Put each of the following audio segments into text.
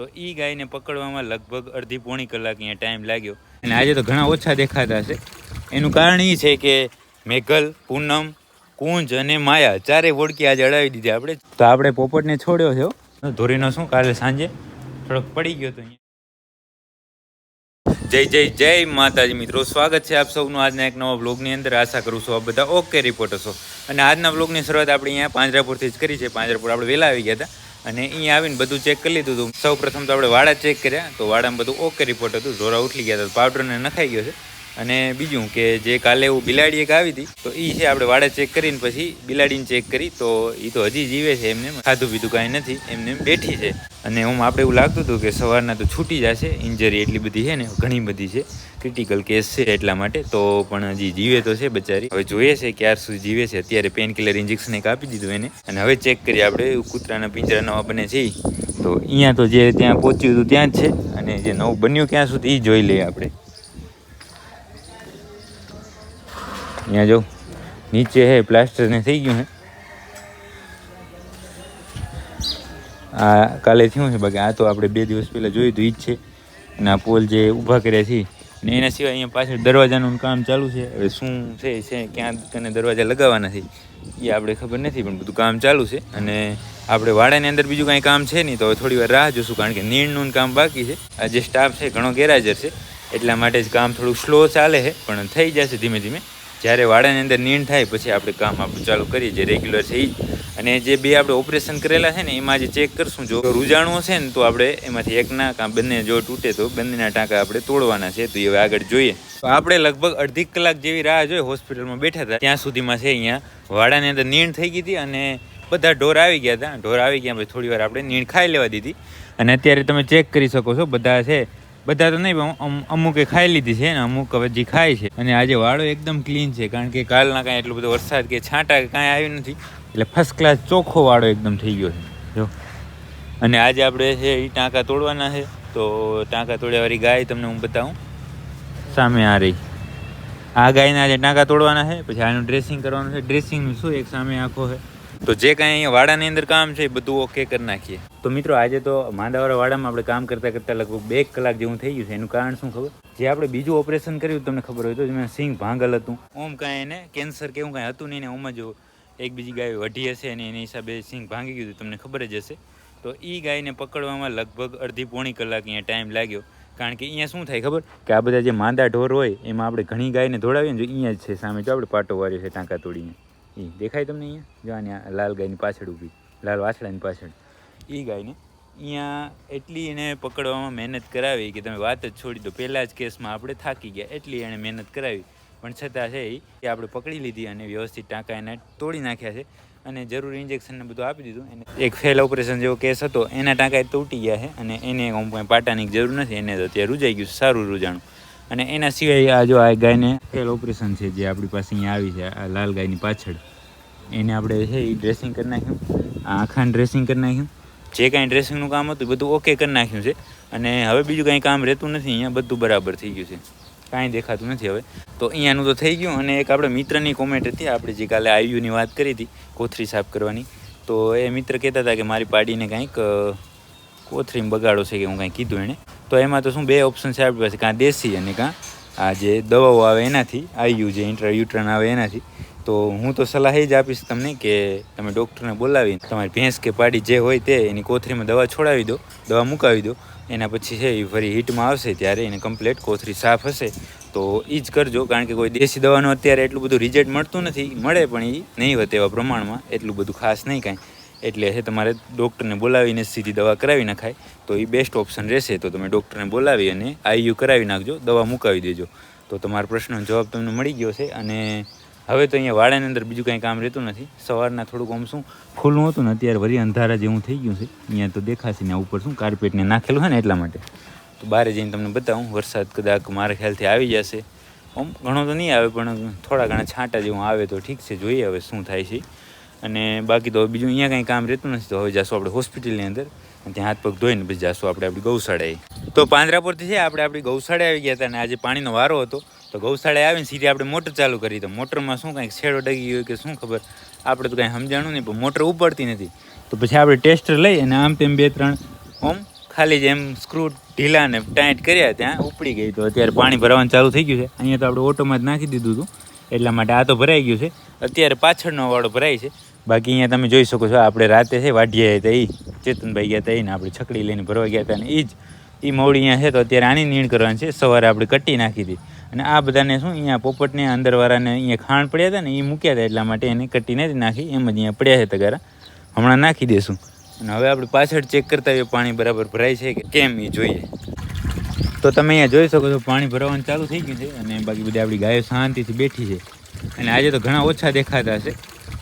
તો એ ગાયને પકડવામાં લગભગ અડધી પોણી કલાક અહીંયા ટાઈમ લાગ્યો. અને આજે તો ઘણા ઓછા દેખાતા છે એનું કારણ એ છે કે મેઘલ, પૂનમ, કુંજ અને માયા ચારે વોડકી આજે અડાવી દીધી આપણે. તો આપણે પોપટને છોડ્યો છે ધોરીનો શું? કાલે સાંજે. થોડોક પડી ગયો તો અહીંયા. જય જય જય માતાજી મિત્રો. સ્વાગત છે આપ સૌનું આજના એક નવા બ્લોગની અંદર. આશા કરું છું આપ બધા ઓકે રિપોર્ટર્સો અને આજના બ્લોગની શરૂઆત આપણે અહીંયા પાંજરાપુરથી જ કરી છે. પાંજરાપુર આપણે વહેલા આવી ગયા હતા. અને અહીંયા આવીને બધું ચેક કરી લીધું હતું. સૌ પ્રથમ તો આપણે વાડા ચેક કર્યા, તો વાડામાં બધું ઓકે રિપોર્ટ હતું. ઢોરા ઉઠલી ગયા હતા. પાવડરને નખાઈ ગયો છે. અને બીજું કે જે કાલે એવું બિલાડી એક આવી હતી, તો એ છે આપણે વાડે ચેક કરીને પછી બિલાડીને ચેક કરી, તો એ તો હજી જીવે છે એમને ખાધું પીધું કાંઈ નથી, એમને એમ બેઠી છે. અને હું આપણે એવું લાગતું હતું કે સવારના તો છૂટી જશે ઇન્જરી એટલી બધી છે ને, ઘણી બધી છે. ક્રિટિકલ કેસ છે એટલા માટે, તો પણ હજી જીવે તો છે બચારી. હવે જોઈએ છે ક્યાર સુધી જીવે છે. અત્યારે પેન કિલર ઇન્જેક્શન એક આપી દીધું એને. અને હવે ચેક કરીએ આપણે કૂતરાના પિંજરા નવા બને છે તો અહીંયા તો જે ત્યાં પહોંચ્યું હતું ત્યાં જ છે. અને જે નવું બન્યું ક્યાં સુધી એ જોઈ લઈએ આપણે. અહીંયા જો, નીચે હે પ્લાસ્ટર ને થઈ ગયું હે. આ કાલે થયું છે બાકી, આ તો આપણે બે દિવસ પહેલાં જોયું હતું, ઈ જ છે. અને આ પોલ જે ઊભા કર્યા છે, ને એના સિવાય અહીંયા પાછળ દરવાજાનું કામ ચાલુ છે. હવે શું છે છે, ક્યાં કને દરવાજા લગાવવાના છે એ આપણે ખબર નથી, પણ બધું કામ ચાલુ છે. અને આપણે વાડાની અંદર બીજું કાંઈ કામ છે નહીં, તો હવે થોડી વાર રાહ જોશું, કારણ કે નીણનું કામ બાકી છે. આ જે સ્ટાફ છે, ઘણો ગેરહાજર છે. એટલા માટે જ કામ થોડું સ્લો ચાલે છે, પણ થઈ જશે ધીમે ધીમે. જ્યારે વાડાની અંદર નીણ થાય, પછી આપણે કામ આપણું ચાલુ કરીએ, જે રેગ્યુલર છે અને જે બે આપણે ઓપરેશન કરેલા છે ને, એમાં જે ચેક કરશું. જો રૂજાણું હશે ને, તો આપણે એમાંથી એકના કાં બંને જો તૂટે, તો બંનેના ટાંકા આપણે તોડવાના છે. તો એ આગળ જોઈએ. તો આપણે લગભગ અડધી કલાક જેવી રાહ જોઈ હોસ્પિટલમાં બેઠા હતા. ત્યાં સુધીમાં છે અહીંયા વાડાની અંદર નીણ થઈ ગઈ હતી અને બધા ઢોર આવી ગયા હતા. ઢોર આવી ગયા પછી થોડી વાર આપણે નીણ ખાઈ લેવા દીધી. અને અત્યારે તમે ચેક કરી શકો છો, બધા છે બધા તો નહીં અમુકે ખાઈ લીધી છે ને, અમુક હવે હજી ખાય છે. અને આજે વાળો એકદમ ક્લીન છે, કારણ કે કાલના કાંઈ એટલો બધો વરસાદ કે છાંટા કે કાંઈ આવ્યું નથી, એટલે ફર્સ્ટ ક્લાસ ચોખ્ખો વાળો એકદમ થઈ ગયો છે. જો. અને આજે આપણે છે એ ટાંકા તોડવાના છે, તો ટાંકા તોડ્યાવાળી ગાય તમને હું બતાવું. સામે આ રહી. આ ગાયના આજે ટાંકા તોડવાના છે, પછી આનું ડ્રેસિંગ કરવાનું છે. ડ્રેસિંગનું શું? એક સામે આખો છે. તો જે કાંઈ અહીંયા વાડાની અંદર કામ છે એ બધું ઓકે કરી નાખીએ. તો મિત્રો, આજે તો માંદાવાળા વાડામાં આપણે કામ કરતાં કરતાં લગભગ બે કલાક જેવું થઈ ગયું છે. એનું કારણ શું ખબર? જે આપણે બીજું ઓપરેશન કર્યું તમને ખબર હોય તો, જેમાં સિંહ ભાંગલ હતું. ઓમ કાંઈ એને કેન્સર કે એવું કાંઈ હતું નહીં ને ઓમ જ એક બીજી ગાય વઢી હશે અને એની હિસાબે સિંહ ભાંગી ગયું તમને ખબર જ હશે. તો એ ગાયને પકડવામાં લગભગ અડધી પોણી કલાક અહીંયા ટાઈમ લાગ્યો. કારણ કે અહીંયા શું થાય ખબર? કે આ બધા જે માંદા ઢોર હોય, એમાં આપણે ઘણી ગાયને દોડાવીએ ને જો અહીંયા જ છે સામે જો આપણે પાટો વાર્યો છે ટાંકા તોડીને. એ દેખાય તમને અહીંયા? જો આ લાલ ગાયની પાછળ ઊભી. લાલ વાછડાની પાછળ. એ ગાયને અહીંયા એટલી એને પકડવામાં મહેનત કરાવી કે તમે વાત જ છોડી દો. પહેલાં જ કેસમાં આપણે થાકી ગયા, એટલી એણે મહેનત કરાવી. પણ છતાં છે એ આપણે પકડી લીધી અને વ્યવસ્થિત ટાંકા એને તોડી નાખ્યા છે અને જરૂરી ઇન્જેક્શનને બધું આપી દીધું. એને એક ફેલ ઓપરેશન જેવો કેસ હતો, એના ટાંકા તૂટી ગયા છે અને એને હું કાંઈ પાટાની જરૂર નથી, એને તો અત્યારે રૂજાઈ ગયું સારું રૂજાણું. અને એના સિવાય આ જો આ ગાયને ફેલ ઓપરેશન છે જે આપણી પાસે અહીંયા આવી છે, આ લાલ ગાયની પાછળ. એને આપણે છે એ ડ્રેસિંગ કરી નાખ્યું. આખા ડ્રેસિંગ કરી નાખ્યું. જે કાંઈ ડ્રેસિંગનું કામ હતું બધું ઓકે કરી નાખ્યું છે. અને હવે બીજું કાંઈ કામ રહેતું નથી, અહીંયા બધું બરાબર થઈ ગયું છે. કાંઈ દેખાતું નથી હવે. તો અહીંયાનું તો થઈ ગયું અને એક આપણે મિત્રની કોમેન્ટ હતી, આપણે જે કાલે આયુની વાત કરી હતી, કોથરી સાફ કરવાની. તો એ મિત્ર કહેતા હતા કે મારી પાડીને કાંઈક કોથરીમાં બગાડો છે કે હું કાંઈ કીધું એણે તો એમાં તો શું બે ઓપ્શન છે આપણી પાસે કાં દેશી અને કાં આ જે દવાઓ આવે એનાથી, આયુ જે ઇન્ટ્રાયુટ્રન આવે એનાથી. તો હું તો સલાહ એ જ આપીશ તમને કે તમે ડૉક્ટરને બોલાવી તમારી ભેંસ કે પાડી જે હોય તે એની કોથરીમાં દવા છોડાવી દો, દવા મુકાવી દો. એના પછી છે એ ફરી હીટમાં આવશે ત્યારે એને કમ્પ્લેટ કોથરી સાફ હશે. તો એ જ કરજો, કારણ કે કોઈ દેશી દવાનું અત્યારે એટલું બધું રિઝલ્ટ મળતું નથી. મળે પણ એ નહીં એવા પ્રમાણમાં. એટલું બધું ખાસ નહીં કાંઈ. એટલે હે તમારે ડૉક્ટરને બોલાવીને સીધી દવા કરાવી નખાય. તો એ બેસ્ટ ઓપ્શન રહેશે. તો તમે ડૉક્ટરને બોલાવી અને આઈયુ કરાવી નાખજો, દવા મુકાવી દેજો. તો તમારા પ્રશ્નનો જવાબ તમને મળી ગયો છે. અને હવે તો અહીંયા વાડાની અંદર બીજું કાંઈ કામ રહેતું નથી. સવારના થોડુંક આમ શું ખુલ્લું હતું ને અત્યારે વળી અંધારા જેવું થઈ ગયું છે. અહીંયા તો દેખાશે ને ઉપર શું કાર્પેટને નાખેલું હોય ને એટલા માટે. તો બહાર જઈને તમને બતાવું, વરસાદ કદાચ મારા ખ્યાલથી આવી જશે. આમ ઘણો તો નહીં આવે, પણ થોડા ઘણા છાંટા જેવું આવે તો ઠીક છે, જોઈએ હવે શું થાય છે. અને બાકી તો બીજું અહીંયા કાંઈ કામ રહેતું નથી, તો હવે જાશું આપણે હોસ્પિટલની અંદર. ત્યાં હાથ પગ ધોઈને પછી જાશું આપણે આપણી ગૌશાળાએ. તો પાંજરાપુરથી છે, આપણે આપણી ગૌશાળાએ આવી ગયા હતા અને આજે પાણીનો વારો હતો. તો ગૌશાળાએ આવીને સીધી આપણે મોટર ચાલુ કરી. તો મોટરમાં શું કાંઈક છેડો ડગી હોય કે શું ખબર? આપણે તો કાંઈ સમજાણું નહીં, પણ મોટર ઉપડતી નથી. તો પછી આપણે ટેસ્ટર લઈ અને આમ તેમ બે ત્રણ ઓમ ખાલી જેમ સ્ક્રૂ ઢીલા ને ટાઈટ કર્યા ત્યાં ઉપડી ગઈ. તો અત્યારે પાણી ભરવાનું ચાલુ થઈ ગયું છે. અહીંયા તો આપણે ઓટોમાં જ નાખી દીધું હતું. એટલા માટે આ તો ભરાઈ ગયું છે. અત્યારે પાછળનો વાળો ભરાય છે. બાકી અહીંયા તમે જોઈ શકો છો આપણે રાતે છે વાઢિયા હતા એ ચેતનભાઈ ગયા હતા એને આપણે છકડી લઈને ભરવા ગયા હતા અને એ જ એ મવડી અહીંયા છે તો અત્યારે આની નીણ કરવાની છે. સવારે આપણે કટી નાખી હતી. અને આ બધાને શું, અહીંયા પોપટને, અંદરવાળાને અહીંયા ખાણ પડ્યા હતા ને એ મૂક્યા હતા એટલા માટે એને કટીને નથી નાખી, એમ જ અહીંયા પડ્યા છે તગારા. હમણાં નાખી દેશું. અને હવે આપણે પાછળ ચેક કરતા હોઈએ પાણી બરાબર ભરાય છે કે કેમ એ જોઈએ. તો તમે અહીંયા જોઈ શકો છો, પાણી ભરવાનું ચાલુ થઈ ગયું છે અને બાકી બધી આપણી ગાયો શાંતિથી બેઠી છે. અને આજે તો ઘણા ઓછા દેખાતા હશે.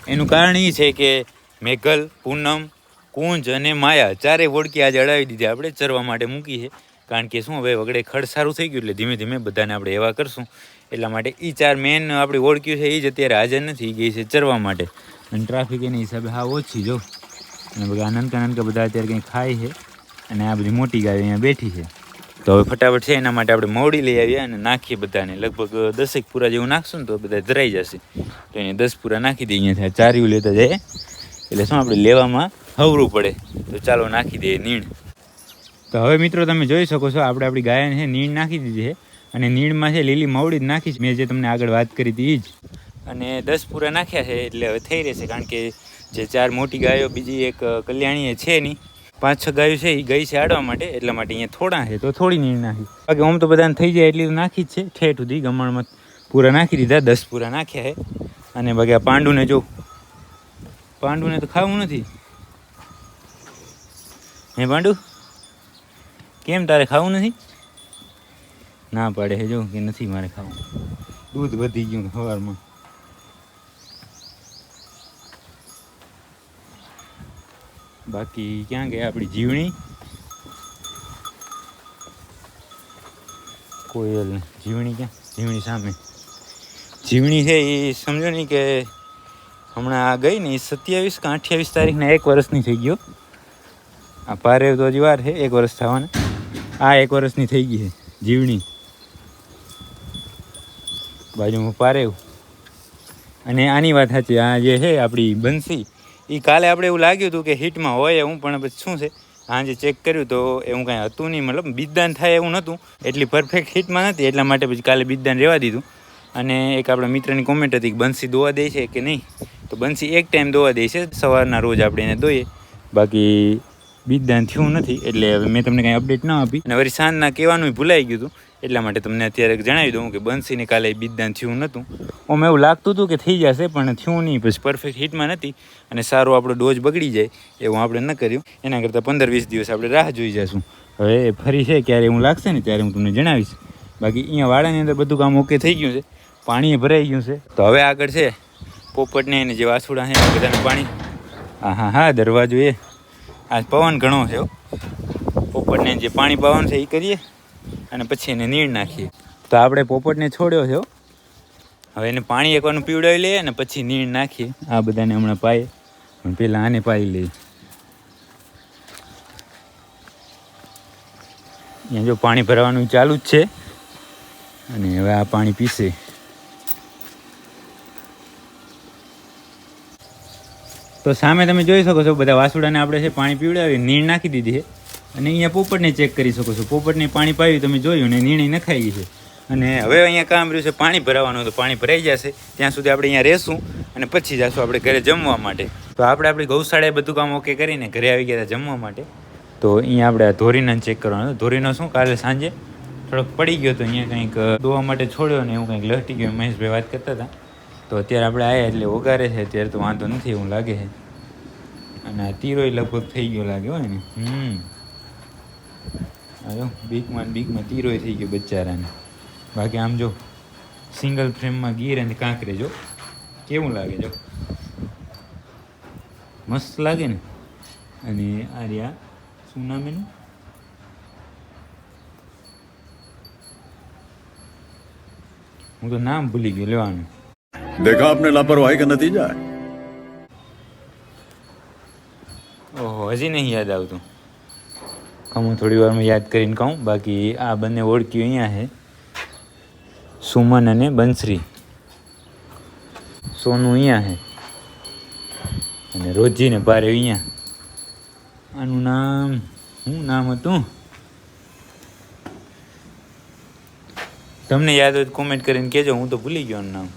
એનું કારણ એ છે કે મેઘલ, પૂનમ કુંજ અને માયા ચારે ઓળખી આજે અડાવી દીધી. આપણે ચરવા માટે મૂકી છે. કારણ કે શું, હવે વગડે ખડ સારું થઈ ગયું એટલે ધીમે ધીમે બધાને આપણે એવા કરશું. એટલા માટે એ ચાર મેન આપણી ઓળખ્યું છે એ જ અત્યારે હાજર નથી ગઈ છે ચરવા માટે. અને ટ્રાફિક એના હિસાબે હા ઓછી જો. અને બધા નાનકા નાનકા બધા અત્યારે કંઈ ખાય છે. અને આ બધી મોટી ગાય અહીંયા બેઠી છે. તો હવે ફટાફટ છે, એના માટે આપણે મોડી લઈ આવીએ અને નાખીએ બધાને. લગભગ દસેક પૂરા જેવું નાખશું ને તો બધા ધરાઈ જશે. તો એને દસ પૂરા નાખી દઈએ અહીંયાથી ચાર્યું લેતા જાય. એટલે શું આપણે લેવામાં હવરું પડે? તો ચાલો નાખી દઈએ નીણ. તો હવે મિત્રો તમે જોઈ શકો છો આપણે આપણી ગાયને છે નીણ નાખી દીધી છે. અને નીણમાં છે લીલી મવડી જ નાખી છે. મેં જે તમને આગળ વાત કરી હતી એ જ. અને દસ પૂરા નાખ્યા છે એટલે હવે થઈ રહેશે. કારણ કે જે ચાર મોટી ગાયો બીજી એક કલ્યાણી છે નહીં. પાંચ છ ગાયો છે એ ગઈ છે આડવા માટે એટલા માટે અહીંયા થોડા છે. તો થોડી નીણ નાખી. બાકી આમ તો બધાને થઈ જાય એટલી તો નાખી જ છે. ઠેઠ સુધી ગમણમાં પૂરા નાખી દીધા દસ પૂરા નાખ્યા છે. અને બાકી આ પાંડુને જો પાંડુને તો ખાવું નથી. હે પાંડુ? કેમ તારે ખાવું નથી? ના પાડે છે જો, કે નથી મારે ખાવું. દૂધ વધી ગયું સવારમાં બાકી ક્યાં ગયા આપણી જીવણી? કોયલ જીવણી ક્યાં? જીવણી સામે. જીવણી છે એ સમજો નહીં કે હમણાં આ ગઈ ને એ સત્યાવીસ કે અઠ્યાવીસ તારીખના એક વર્ષની થઈ ગયો. આ પારેવ તો હજી વાર છે, એક વર્ષ થવાના. આ એક વર્ષની થઈ ગઈ છે, જીવણી. બાજુમાં પારેવ અને આની વાત સાચી, આ જે છે આપણી બંસી એ કાલે આપણે એવું લાગ્યું હતું કે હિટમાં હોય એવું પણ પછી શું છે? આજે ચેક કર્યું તો એવું કાંઈ હતું નહીં, મતલબ બિદદાન થાય એવું નહોતું. એટલી પરફેક્ટ હિટમાં નથી, એટલા માટે પછી કાલે બિદદાન રહેવા દીધું. અને એક આપણા મિત્રની કોમેન્ટ હતી બંસી દોવા દે છે કે નહીં? તો બંસી એક ટાઈમ દોવા દે છે, સવારના રોજ આપણે એને દોઈએ. બાકી બીજદાન થયું નથી, એટલે હવે મેં તમને કાંઈ અપડેટ ન આપી. અને વળી સાંજના કહેવાનું ભૂલાઈ ગયું હતું, એટલા માટે તમને અત્યારે જણાવી દઉં કે બંસીને કાલે બીજદાન થયું નહોતું. ઓમ એવું લાગતું હતું કે થઈ જશે, પણ થયું નહીં, પછી પરફેક્ટ હિટમાં નથી. અને સારો આપણો ડોઝ બગડી જાય, એવું આપણે ન કર્યું. એના કરતાં પંદર વીસ દિવસ આપણે રાહ જોઈ જશું. હવે ફરી છે, ક્યારે એવું લાગશે ને, ત્યારે હું તમને જણાવીશ. બાકી અહીંયા વાડાની અંદર બધું કામ ઓકે થઈ ગયું છે. પાણી ભરાઈ ગયું છે. તો હવે આગળ છે, પોપટને એને જે વાસુડા છે બધાને પાણી. હા હા હા, દરવાજો એ. આજ પવન ઘણો છે. પોપટને જે પાણી પાવાનું છે, એ કરીએ અને પછી એને નીણ નાખીએ. તો આપણે પોપટને છોડ્યો છે. હવે એને પાણી એકવાનું પીવડાવી લઈએ અને પછી નીણ નાખીએ. આ બધાને હમણાં પાઈએ પણ પહેલાં આને પાઈ લઈએ. અહીંયા જો પાણી ભરવાનું ચાલુ જ છે. અને હવે આ પાણી પીશે. તો સામે તમે જોઈ શકો છો, બધા વાસુડાને આપણે છે પાણી પીવડાવી નીણ નાખી દીધી છે. અને અહીંયા પોપટને ચેક કરી શકો છો. પોપટને પાણી પાયું, તમે જોયું ને નીણ નખાઈ ગઈ છે. અને હવે અહીંયા કામ રહ્યું છે પાણી ભરાવાનું, તો પાણી ભરાઈ જશે. ત્યાં સુધી આપણે અહીંયા રહેશું અને પછી જશું આપણે ઘરે જમવા માટે. તો આપણે આપણી ગૌશાળાએ બધું કામ ઓકે કરીને ઘરે આવી ગયા જમવા માટે. તો અહીંયા આપણે ધોરીને ચેક કરવાનું. ધોરીનો શું? કાલે સાંજે થોડોક પડી ગયો તો અહીંયા કંઈક દોવા માટે છોડ્યો ને એવું કંઈક લટી ગયું. મહેશભાઈ વાત કરતા હતા. તો અત્યારે આપણે આવ્યા એટલે ઓગારે છે. અત્યારે તો વાંધો નથી, એવું લાગે છે. અને આ તીરોય લગભગ થઈ ગયો લાગે હોય ને. હમ. આવ્યો બીકમાં બીકમાં તીરોય થઈ ગયો બચારાને. બાકી આમ જો સિંગલ ફ્રેમમાં ગીર અને કાંકરે જો, કેવું લાગે જો? મસ્ત લાગે ને. અને આ રહ્યા શું નામ એનું હું તો નામ ભૂલી ગયો, લેવાનું. देखा आपने लापरवाही का नतीजा है ઓહો હજી નહીં યાદ આવતું કહું હું થોડી વારમાં યાદ કરીને કહું બાકી આ બંને ઓળખ્યું અહીંયા છે સુમન અને બંસરી સોનું અહીંયા છે અને રોજી ને પારે અહીંયા આનું નામ શું નામ હતું તમને યાદ હોય તો કોમેન્ટ કરીને કહેજો હું તો ભૂલી ગયો એનું નામ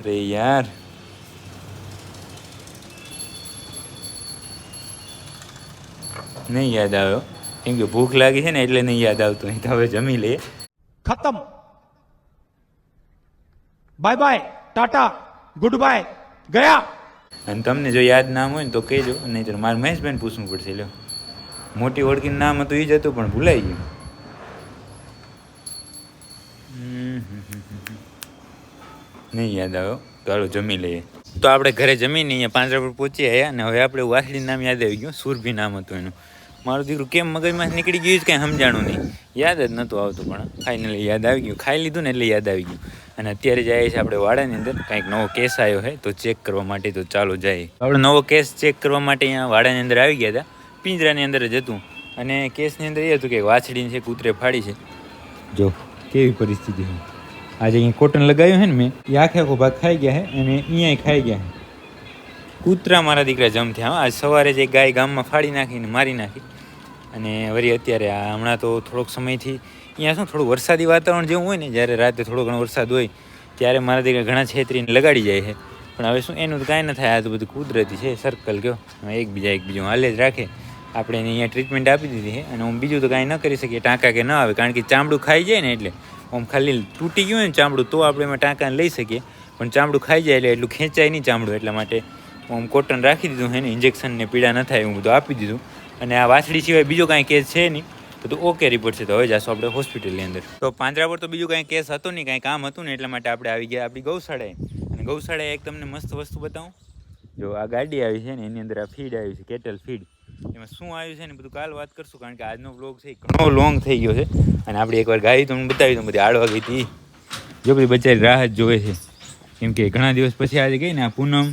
અરે નહીં યાદ આવ્યો કેમ કે ભૂખ લાગી છે ને એટલે નહીં યાદ આવતું નહીં તો હવે જમી લઈએ ખતમ bye bye tata goodbye ગયા અને તમને જો યાદ નામ હોય ને તો કહેજો નહીં તો મારે મહેશભાઈને પૂછવું પડશે લ્યો મોટી ઓળખીનું નામ હતું એ જ હતું પણ ભૂલાઈ ગયું નહીં યાદ આવ્યો. હાલો જમી લઈએ. તો આપણે ઘરે જમીને અહીંયા પાંજરા પર પહોંચી આવ્યા અને હવે આપણે વાસળી નામ યાદ આવી ગયું. સુરભી નામ હતું એનું. મારું દીકરું કેમ મગજમાં નીકળી ગયું છે કાંઈ સમજાણું નહીં. યાદ જ નહોતું આવતું પણ ફાઇનલી યાદ આવી ગયું. ખાઈ લીધું ને એટલે યાદ આવી ગયું. અને અત્યારે જાય છે આપણે વાડાની અંદર, કાંઈક નવો કેસ આવ્યો છે, તો ચેક કરવા માટે તો ચાલો જાય. આપણે નવો કેસ ચેક કરવા માટે અહીંયા વાડાની અંદર આવી ગયા હતા. પિંજરાની અંદર જ હતું. અને કેસની અંદર એ હતું કે વાછડીને છે કૂતરે ફાડી છે. જો, કેવી પરિસ્થિતિ છે? આજે અહીં કોટન લગાવ્યું છે ને મેં, એ આખે આખો ભાગ ખાઈ ગયા છે અને અહીંયા ખાઈ ગયા છે કૂતરા મારા દીકરા જમ થયા હો. આજ સવારે જે ગાય ગામમાં ફાડી નાખીને મારી નાખી. અને વળી અત્યારે આ હમણાં તો થોડોક સમયથી અહીંયા શું થોડું વરસાદી વાતાવરણ જેવું હોય ને, જ્યારે રાતે થોડો ઘણો વરસાદ હોય, ત્યારે મારા દીકરા ઘણા છેતરીને લગાડી જાય છે પણ હવે શું એનું તો કાંઈ ન થાય, આ તો બધું કુદરતી છે સર્કલ ગયો એકબીજા એકબીજું હાલે જ રાખે. આપણે એને અહીંયા ટ્રીટમેન્ટ આપી દીધી છે અને હું બીજું તો કાંઈ ન કરી શકીએ, ટાંકા કે ન આવે, કારણ કે ચામડું ખાઈ જાય ને એટલે આમ ખાલી તૂટી ગયું હોય ને ચામડું, તો આપણે એમાં ટાંકાને લઈ શકીએ. પણ ચામડું ખાઈ જાય એટલે એટલું ખેંચાય નહીં ચામડું એટલા માટે. આમ કોટન રાખી દીધું એને ઇન્જેક્શન ને પીડા ન થાય એવું બધું આપી દીધું. અને આ વાછડી સિવાય બીજો કાંઈ કેસ છે નહીં. તો ઓકે રિપોર્ટ છે. તો હવે જાશું આપણે હોસ્પિટલની અંદર. તો પાંજરા પર તો બીજું કાંઈ કેસ હતો નહીં, કાંઈ કામ હતું ને એટલા માટે આપણે આવી ગયા આપણી ગૌશાળાએ. અને ગૌશાળાએ એક તમને મસ્ત વસ્તુ બતાવું. જો આ ગાડી આવી છે ને, એની અંદર આ ફીડ આવી છે કેટલ ફીડ એમાં શું આવ્યું છે ને બધું કાલ વાત કરશું, કારણ કે આજનો બ્લોગ છે ઘણો લોંગ થઈ ગયો છે. અને આપણે એકવાર ગાડી તમને બતાવી દઉં, બધી આડવા ગઈ હતી. જો બધી બચારી રાહ જોવે છે. કેમ કે ઘણા દિવસ પછી આજે ગઈ ને આ પૂનમ.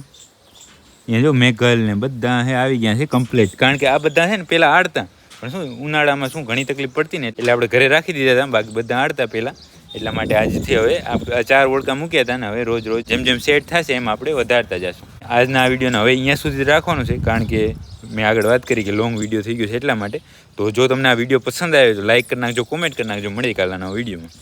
અહીંયા જો મેઘલ ને બધા હે આવી ગયા છે કમ્પ્લીટ કારણ કે આ બધા છે ને પહેલાં આડતા. પણ શું, ઉનાળામાં શું ઘણી તકલીફ પડતી ને એટલે આપણે ઘરે રાખી દીધા હતા, બાકી બધા આડતા પહેલાં એટલા માટે આજથી હવે આ ચાર ઓળકા મૂક્યા હતા ને હવે રોજ રોજ જેમ જેમ સેટ થશે એમ આપણે વધારતા જશું. આજના આ વિડીયોને હવે અહીંયા સુધી રાખવાનું છે, કારણ કે મેં આગળ વાત કરી કે લોંગ વીડિયો થઈ ગયો છે એટલા માટે. તો જો તમને આ વીડિયો પસંદ આવ્યો તો લાઈક કરી નાખજો કોમેન્ટ કરી નાખજો મળી કાલના વિડીયોમાં.